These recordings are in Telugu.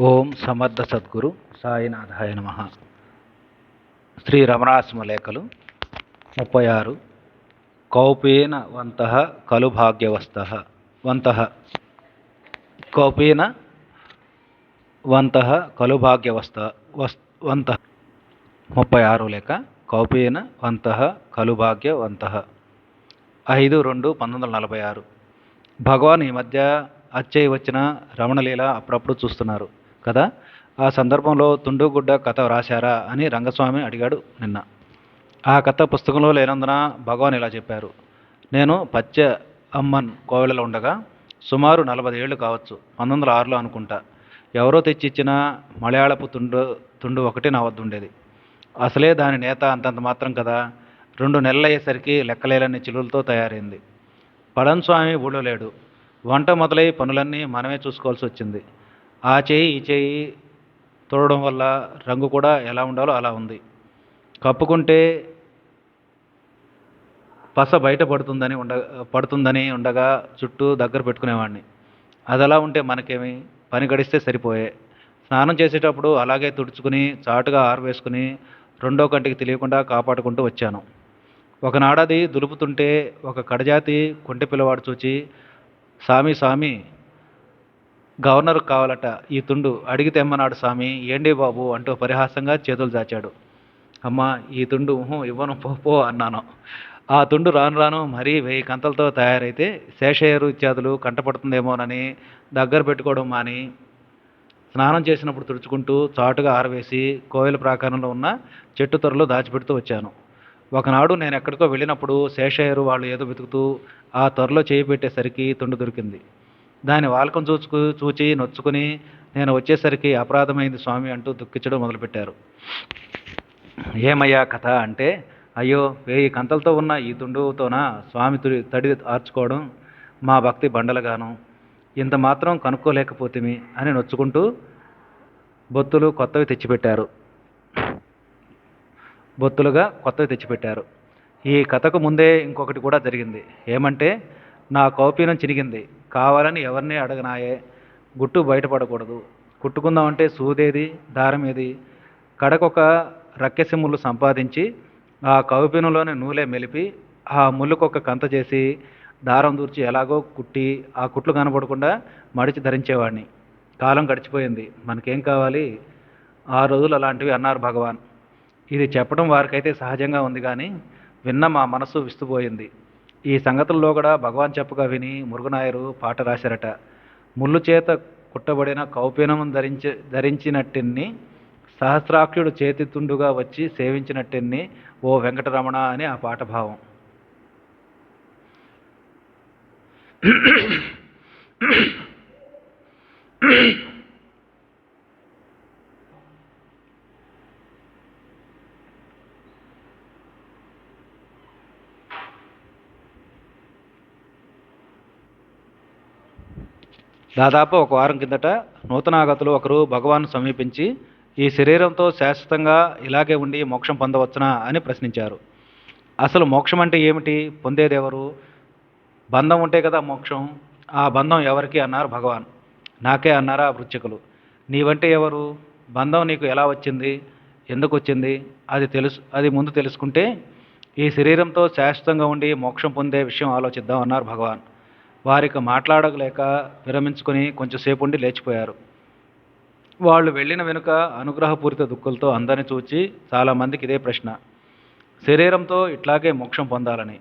ఓం సమర్థ సద్గురు సాయినాథాయ నమ. శ్రీ రమణాశ్మ లేఖలు ముప్పై ఆరు. కౌపీన వంత కలు భాగ్యవస్త వంత. కౌపీన వంత కలు భాగ్యవస్త వస్ వంత. ముప్పై ఆరు లేక కౌపీన వంత కలు భాగ్యవంత. ఐదు రెండు పంతొమ్మిది వందల నలభై ఆరు. భగవాన్ ఈ మధ్య అచ్చయ్య వచ్చిన రమణలీల అప్పుడప్పుడు చూస్తున్నారు. కదా? ఆ సందర్భంలో తుండుగుడ్డ కథ వ్రాశారా అని రంగస్వామి అడిగాడు నిన్న. ఆ కథ పుస్తకంలో లేనందున భగవాన్ ఇలా చెప్పారు. నేను పచ్చ అమ్మన్ కోవెలలో ఉండగా సుమారు నలభై ఏళ్ళు కావచ్చు పంతొమ్మిది వందల ఆరులో అనుకుంటా. ఎవరో తెచ్చిచ్చిన మలయాళపు తుండు తుండు ఒకటి నా వద్ద ఉండేది. అసలే దాని నేత అంతంత మాత్రం కదా? రెండు నెలలు అయ్యేసరికి లెక్కలేలని చిలులతో తయారైంది. పడన్ స్వామి ఊళ్ళో లేడు. వంట మొదలై పనులన్నీ మనమే చూసుకోవాల్సి వచ్చింది. ఆ చేయి ఈ చేయి తోడడం వల్ల రంగు కూడా ఎలా ఉండాలో అలా ఉంది. కప్పుకుంటే పస బయట పడుతుందని ఉండ పడుతుందని ఉండగా చుట్టూ దగ్గర పెట్టుకునేవాడిని. అది అలా ఉంటే మనకేమి? పని గడిస్తే సరిపోయే. స్నానం చేసేటప్పుడు అలాగే తుడుచుకుని చాటుగా ఆరవేసుకుని రెండో కంటికి తెలియకుండా కాపాడుకుంటూ వచ్చాను. ఒకనాడది దులుపుతుంటే ఒక కడజాతి కొంటె పిల్లవాడు చూచి సామి సామి గవర్నర్ కావాలట ఈ తుండు అడిగి తెమ్మన్నాడు స్వామి ఏండి బాబు? అంటూ పరిహాసంగా చేతులు చాచాడు అమ్మ ఈ తుండు ఇవ్వను పో పో అన్నాను. ఆ తుండు రాను రాను మరీ వెయ్యి కంతలతో తయారైతే శేషయ్యరు ఇత్యాదులు కంటపడుతుందేమోనని దగ్గర పెట్టుకోవడం మాని స్నానం చేసినప్పుడు తుడుచుకుంటూ చాటుగా ఆరవేసి కోయిల ప్రాకారంలో ఉన్న చెట్టు తొరలో దాచిపెడుతూ వచ్చాను. ఒకనాడు నేను ఎక్కడికో వెళ్ళినప్పుడు శేషయ్యరు వాళ్ళు ఏదో వెతుకుతూ ఆ త్వరలో చేయి పెట్టేసరికి తుండు దొరికింది. దాని వాలకం చూచుకు చూచి నొచ్చుకుని నేను వచ్చేసరికి అపరాధమైంది స్వామి అంటూ దుఃఖించడం మొదలుపెట్టారు. ఏమయ్యా కథ అంటే అయ్యో వెయ్యి కంతలతో ఉన్న ఈ తుండుతోన స్వామి తుడి తడి ఆర్చుకోవడం మా భక్తి బండలుగాను. ఇంత మాత్రం కనుక్కోలేకపోతేమి అని నొచ్చుకుంటూ బొత్తులు కొత్తవి తెచ్చిపెట్టారు. బొత్తులుగా కొత్తవి తెచ్చిపెట్టారు. ఈ కథకు ముందే ఇంకొకటి కూడా జరిగింది. ఏమంటే నా కౌపీనం చిరిగింది కావాలని ఎవరిని అడగనాయే? గుట్టు బయటపడకూడదు. కుట్టుకుందామంటే సూదేది దారం ఏది కడకొక రక్కెసిమ్ములు ముళ్ళు సంపాదించి ఆ కౌపీనంలోని నూలే మెలిపి ఆ ముళ్ళుకొక కంత చేసి దారం దూర్చి ఎలాగో కుట్టి ఆ కుట్లు కనపడకుండా మడిచి ధరించేవాడిని కాలం గడిచిపోయింది. మనకేం కావాలి? ఆ రోజులు అలాంటివి అన్నారు భగవాన్. ఇది చెప్పడం వారికైతే సహజంగా ఉంది కానీ విన్న మా మనసు విస్తుపోయింది. ఈ సంగతుల్లో కూడా భగవాన్ చెప్పగా విని మురుగునాయరు పాట రాశారట. ముళ్ళు చేత కుట్టబడిన కౌపీనం ధరించి ధరించినట్టిన్ని సహస్రాక్షుడు చేతితుండుగా వచ్చి సేవించినట్టిన్ని ఓ వెంకటరమణ అని ఆ పాట భావం. దాదాపు ఒక వారం కిందట నూతనాగతులు ఒకరు భగవాన్ సమీపించి ఈ శరీరంతో శాశ్వతంగా ఇలాగే ఉండి మోక్షం పొందవచ్చునా అని ప్రశ్నించారు. అసలు మోక్షం అంటే ఏమిటి? పొందేదెవరు? బంధం ఉంటే కదా మోక్షం. ఆ బంధం ఎవరికి అన్నారు భగవాన్. నాకే అన్నారా వృచ్చికులు. నీవంటే ఎవరు? బంధం నీకు ఎలా వచ్చింది? ఎందుకు వచ్చింది? అది తెలుసు అది ముందు తెలుసుకుంటే ఈ శరీరంతో శాశ్వతంగా ఉండి మోక్షం పొందే విషయం ఆలోచిద్దాం అన్నారు భగవాన్. వారికి మాట్లాడలేక విరమించుకొని కొంచెంసేపు ఉండి లేచిపోయారు. వాళ్ళు వెళ్ళిన వెనుక అనుగ్రహపూరిత దుఃఖులతో అందరిని చూచి చాలామందికి ఇదే ప్రశ్న. శరీరంతో ఇట్లాగే మోక్షం పొందాలని.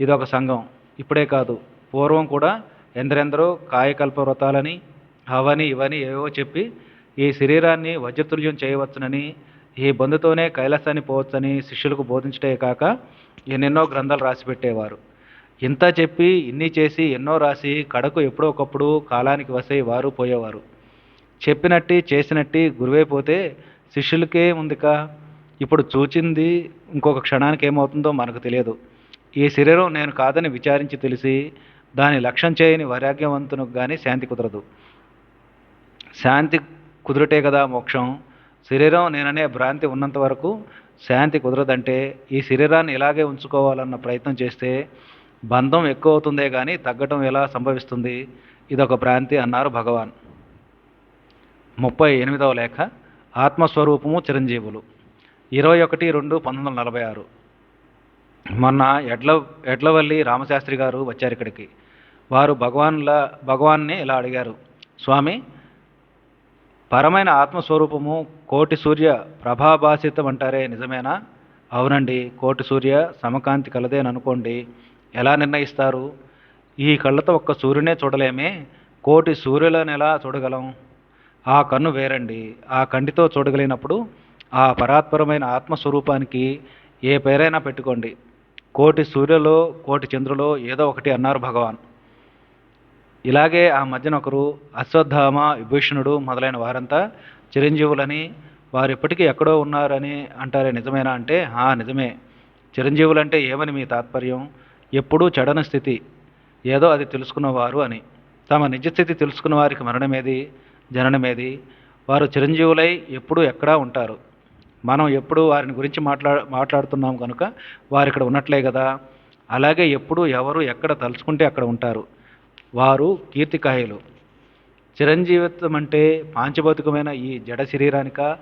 ఇదొక సంఘం. ఇప్పుడే కాదు. పూర్వం కూడా ఎందరెందరో కాయకల్ప వ్రతాలని అవని ఇవని ఏవో చెప్పి ఈ శరీరాన్ని వజ్రతుల్యం చేయవచ్చునని ఈ బంధుతోనే కైలాసాన్ని పోవచ్చని శిష్యులకు బోధించటే కాక ఎన్నెన్నో గ్రంథాలు రాసిపెట్టేవారు. ఇంత చెప్పి ఇన్ని చేసి ఎన్నో రాసి కడకు ఎప్పుడో ఒకప్పుడు కాలానికి వసే వారు పోయేవారు. చెప్పినట్టి చేసినట్టి గురువైపోతే శిష్యులకే ఉందికా. ఇప్పుడు చూచింది ఇంకొక క్షణానికి ఏమవుతుందో మనకు తెలియదు. ఈ శరీరం నేను కాదని విచారించి తెలిసి దాని లక్ష్యం చేయని వైరాగ్యవంతునికి కానీ శాంతి కుదరదు. శాంతి కుదురటే కదా మోక్షం. శరీరం నేననే భ్రాంతి ఉన్నంత వరకు శాంతి కుదరదంటే ఈ శరీరాన్ని ఇలాగే ఉంచుకోవాలన్న ప్రయత్నం చేస్తే బంధం ఎక్కువ అవుతుందే కానీ తగ్గటం ఎలా సంభవిస్తుంది? ఇదొక భ్రాంతి అన్నారు భగవాన్. ముప్పై ఎనిమిదవ లేఖ ఆత్మస్వరూపము చిరంజీవులు. ఇరవై ఒకటి రెండు పంతొమ్మిది వందల నలభై ఆరు. మొన్న ఎడ్ల ఎడ్లవల్లి రామశాస్త్రి గారు వచ్చారు ఇక్కడికి. వారు భగవాన్ల భగవాన్ని ఇలా అడిగారు. స్వామి పరమైన ఆత్మస్వరూపము కోటి సూర్య ప్రభాభాసితం అంటారే నిజమేనా? అవునండి కోటి సూర్య సమకాంతి కలదేననుకోండి. ఎలా నిర్ణయిస్తారు? ఈ కళ్ళతో ఒక్క సూర్యునే చూడలేమే కోటి సూర్యులను ఎలా చూడగలం? ఆ కన్ను వేరండి. ఆ కంటితో చూడగలిగినప్పుడు ఆ పరాత్పరమైన ఆత్మస్వరూపానికి ఏ పేరైనా పెట్టుకోండి. కోటి సూర్యులో కోటి చంద్రులో ఏదో ఒకటి అన్నారు భగవాన్. ఇలాగే ఆ మధ్యన ఒకరు అశ్వత్థామ విభీషణుడు మొదలైన వారంతా చిరంజీవులని వారు ఇప్పటికీ ఎక్కడో ఉన్నారని అంటారే నిజమేనా అంటే ఆ నిజమే. చిరంజీవులంటే ఏమని మీ తాత్పర్యం? ఎప్పుడూ చెడని స్థితి. ఏదో అది తెలుసుకున్నవారు అని. తమ నిజస్థితి తెలుసుకున్న వారికి మరణమేది? జననమేది? వారు చిరంజీవులై ఎప్పుడూ ఎక్కడా ఉంటారు. మనం ఎప్పుడు వారిని గురించి మాట్లా మాట్లాడుతున్నాం కనుక వారు ఇక్కడ ఉన్నట్లే కదా అలాగే ఎప్పుడు ఎవరు ఎక్కడ తలుచుకుంటే అక్కడ ఉంటారు. వారు కీర్తికాయలు. చిరంజీవిత్వం అంటే పాంచభౌతికమైన ఈ జడ శరీరానిక?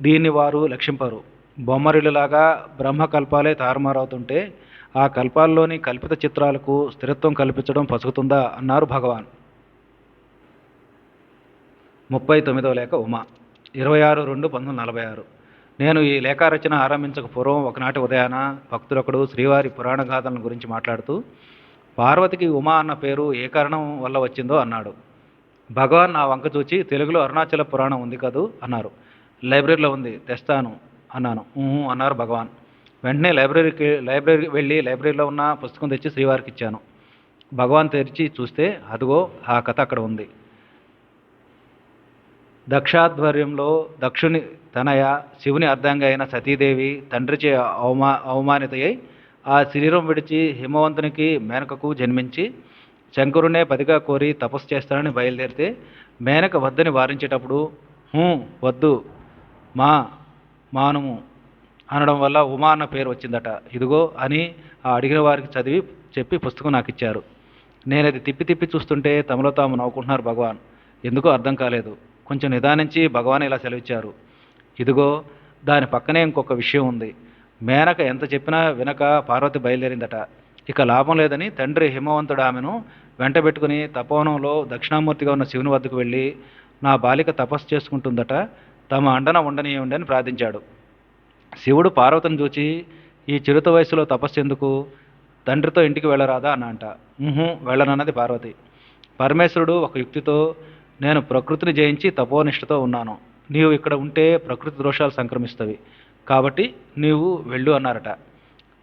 దీన్ని వారు లక్షింపరు. బొమ్మరిలులాగా బ్రహ్మకల్పాలే తారుమారవుతుంటే ఆ కల్పాల్లోని కల్పిత చిత్రాలకు స్థిరత్వం కల్పించడం పసుగుతుందా? అన్నారు భగవాన్. ముప్పై తొమ్మిదవ లేఖ ఉమా. ఇరవై ఆరు రెండు పంతొమ్మిది నలభై ఆరు. నేను ఈ లేఖారచన ఆరంభించక పూర్వం ఒకనాటి ఉదయాన భక్తుడొకడు శ్రీవారి పురాణ గాథలను గురించి మాట్లాడుతూ పార్వతికి ఉమా అన్న పేరు ఏ కారణం వల్ల వచ్చిందో? అన్నాడు. భగవాన్ నా వంక చూచి తెలుగులో అరుణాచల పురాణం ఉంది కదూ? అన్నారు. లైబ్రరీలో ఉంది తెస్తాను అన్నాను. అన్నారు భగవాన్. వెంటనే లైబ్రరీకి లైబ్రరీ వెళ్ళి లైబ్రరీలో ఉన్న పుస్తకం తెచ్చి శ్రీవారికి ఇచ్చాను. భగవాన్ తెరిచి చూస్తే అదిగో ఆ కథ అక్కడ ఉంది. దక్షాధ్వర్యంలో దక్షుని తనయ శివుని అర్ధంగా అయిన సతీదేవి తండ్రిచే అవమా అవమానితయ్యి ఆ శరీరం విడిచి హిమవంతునికి మేనకకు జన్మించి శంకరునే పదిగా కోరి తపస్సు చేస్తానని బయలుదేరితే మేనక వద్దని వారించేటప్పుడు "హూ, వద్దు మా మానుము అనడం వల్ల ఉమా అన్న పేరు వచ్చిందట. ఇదిగో అని ఆ అడిగిన వారికి చదివి చెప్పి పుస్తకం నాకు ఇచ్చారు. నేను అది తిప్పి తిప్పి చూస్తుంటే తమలో తాము నవ్వుకుంటున్నారు భగవాన్. ఎందుకో అర్థం కాలేదు. కొంచెం నిదానించి భగవాన్ ఇలా సెలవిచ్చారు. ఇదిగో దాని పక్కనే ఇంకొక విషయం ఉంది. మేనక ఎంత చెప్పినా వినక పార్వతి బయలుదేరిందట. ఇక లాభం లేదని తండ్రి హిమవంతుడు ఆమెను వెంటబెట్టుకుని తపోవనంలో దక్షిణామూర్తిగా ఉన్న శివుని వద్దకు వెళ్ళి నా బాలిక తపస్సు చేసుకుంటుందట. తమ అండన ఉండనీయండి అని ప్రార్థించాడు. శివుడు పార్వతిని చూచి ఈ చిరుత వయసులో తపస్సు ఎందుకు? తండ్రితో ఇంటికి వెళ్ళరాదా? అని అంట. వెళ్ళనన్నది పార్వతి. పరమేశ్వరుడు ఒక యుక్తితో నేను ప్రకృతిని జయించి తపోనిష్టతో ఉన్నాను. నీవు ఇక్కడ ఉంటే ప్రకృతి దోషాలు సంక్రమిస్తవి. కాబట్టి నీవు వెళ్ళు అన్నారట.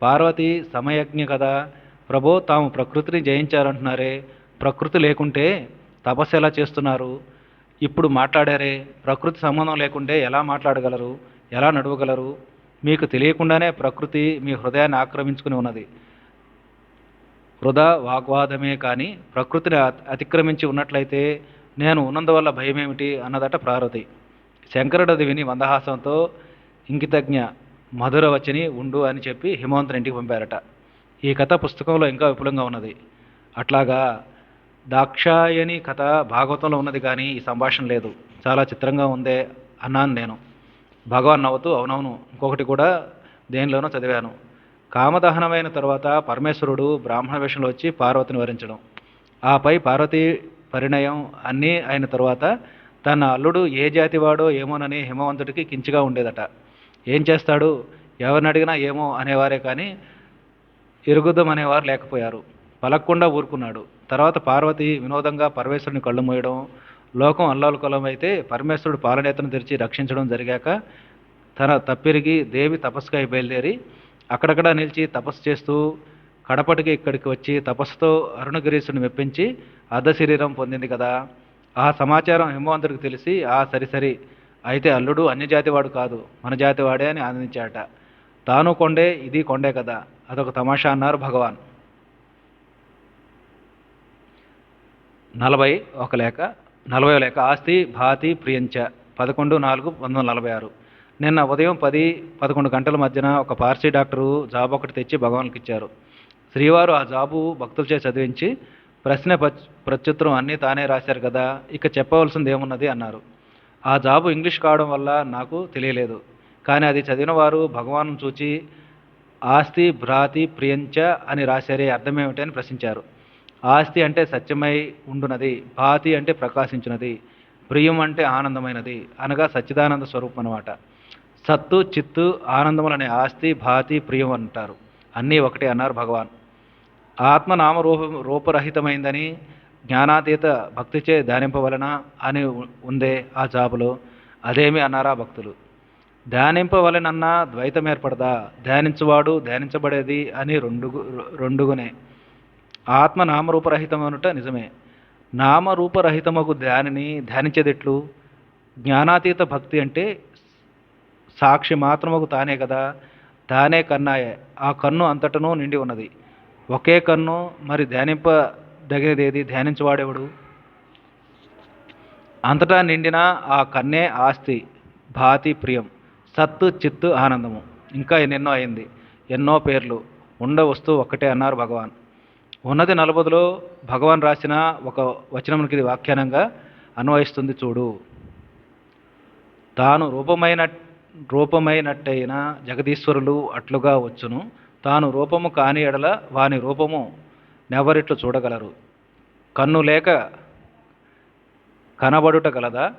పార్వతి సమయజ్ఞ కదా. ప్రభో తాము ప్రకృతిని జయించారంటున్నారే ప్రకృతి లేకుంటే తపస్సు ఎలా చేస్తున్నారు? ఇప్పుడు మాట్లాడారే. ప్రకృతి సంబంధం లేకుంటే ఎలా మాట్లాడగలరు? ఎలా నడవగలరు? మీకు తెలియకుండానే ప్రకృతి మీ హృదయాన్ని ఆక్రమించుకుని ఉన్నది. వృధా వాగ్వాదమే కానీ ప్రకృతిని అతిక్రమించి ఉన్నట్లయితే నేను ఉన్నందువల్ల భయమేమిటి అన్నదట ప్రారతి శంకరుడు అది విని మందహాసంతో ఇంకితజ్ఞ మధుర వచ్చిని ఉండు అని చెప్పి హిమవంతుని ఇంటికి పంపారట. ఈ కథ పుస్తకంలో ఇంకా విపులంగా ఉన్నది. అట్లాగా దాక్షాయని కథ భాగవతంలో ఉన్నది కానీ ఈ సంభాషణ లేదు. చాలా చిత్రంగా ఉందే అన్నాను నేను. భగవాన్ నవ్వుతూ అవునవును ఇంకొకటి కూడా దేనిలోనో చదివాను. కామదహనమైన తర్వాత పరమేశ్వరుడు బ్రాహ్మణ వేషంలో వచ్చి పార్వతిని వరించడం. ఆపై పార్వతి పరిణయం అన్నీ అయిన తర్వాత తన అల్లుడు ఏ జాతి వాడో ఏమోనని హిమవంతుడికి కించిగా ఉండేదట. ఏం చేస్తాడు? ఎవరిని అడిగినా ఏమో అనేవారే కానీ ఇరుగుదం అనేవారు లేకపోయారు. పలక్కుండా ఊరుకున్నాడు. తర్వాత పార్వతి వినోదంగా పరమేశ్వరుని కళ్ళు మూయడం లోకం అల్లాలుకలం అయితే పరమేశ్వరుడు పాలనేతను తెరిచి రక్షించడం జరిగాక తన తప్పిరిగి దేవి తపస్సుకై బయలుదేరి అక్కడక్కడ నిలిచి తపస్సు చేస్తూ కడపటికి ఇక్కడికి వచ్చి తపస్సుతో అరుణగిరీసుని మెప్పించి అర్ధ శరీరం పొందింది కదా. ఆ సమాచారం హిమవంతుడికి తెలిసి ఆ సరి సరి. అయితే అల్లుడు అన్యజాతివాడు కాదు. మన జాతివాడే అని ఆనందించాట తాను కొండే ఇది కొండే కదా. అదొక తమాషా అన్నారు భగవాన్. నలభై ఒక లేఖ. నలభై లేఖ ఆస్తి భాతి ప్రియంచ. పదకొండు నాలుగు పంతొమ్మిది వందల నలభై ఆరు. నిన్న ఉదయం పది పదకొండు గంటల మధ్యన ఒక పార్సీ డాక్టరు జాబ్ ఒకటి తెచ్చి భగవాన్కి ఇచ్చారు. శ్రీవారు ఆ జాబు భక్తులచే చదివించి ప్రశ్న ప్రత్యుత్తరం అన్నీ తానే రాశారు కదా ఇక చెప్పవలసింది ఏమున్నది అన్నారు. ఆ జాబు ఇంగ్లీష్ కావడం వల్ల నాకు తెలియలేదు. కానీ అది చదివిన వారు భగవాన్ చూచి ఆస్తి భ్రాతి ప్రియంచ అని రాశారే అర్థమేమిటని ప్రశ్నించారు. ఆస్తి అంటే సత్యమై ఉండునది భాతి అంటే ప్రకాశించినది ప్రియం అంటే ఆనందమైనది అనగా సచ్చిదానంద స్వరూపం అన్నమాట. సత్తు చిత్తు ఆనందములనే ఆస్తి భాతి ప్రియం అంటారు. అన్నీ ఒకటే అన్నారు భగవాన్. ఆత్మ నామరూప రూపరహితమైందని జ్ఞానాతీత భక్తిచే ధ్యానింపవలన అని ఉందే ఆ జాబులో. అదేమి అన్నారా భక్తులు? ధ్యానింపవలనన్నా ద్వైతం ఏర్పడదా? ధ్యానించువాడు ధ్యానించబడేది అని రెండు రెండుగునే ఆత్మ నామరూపరహితమనుట నిజమే. నామరూపరహితమగు ధ్యానిని ధ్యానించేదెట్లు? జ్ఞానాతీత భక్తి అంటే సాక్షి మాత్రముకు తానే కదా తానే కన్నాయే. ఆ కన్ను అంతటను నిండి ఉన్నది. ఒకే కన్ను మరి ధ్యానింపదగినదేది? ధ్యానించవాడెవడు? అంతటా నిండిన ఆ కన్నే ఆస్తి భాతి ప్రియం సత్తు చిత్తు ఆనందము. ఇంకా ఎన్నెన్నో అయింది. ఎన్నో పేర్లు. ఉండ వస్తువు ఒక్కటే అన్నారు భగవాన్. ఉన్నది నలభదిలో భగవాన్ రాసిన ఒక వచనమునికి ఇది వ్యాఖ్యానంగా అన్వయిస్తుంది చూడు. తాను రూపమైన రూపమైనట్టయిన జగదీశ్వరులు అట్లుగా వచ్చును. తాను రూపము కాని ఎడల వాని రూపము నెవరిట్లు చూడగలరు. కన్ను లేక కనబడుట గలదా?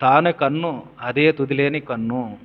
తాను కన్ను అదే తుదిలేని కన్ను.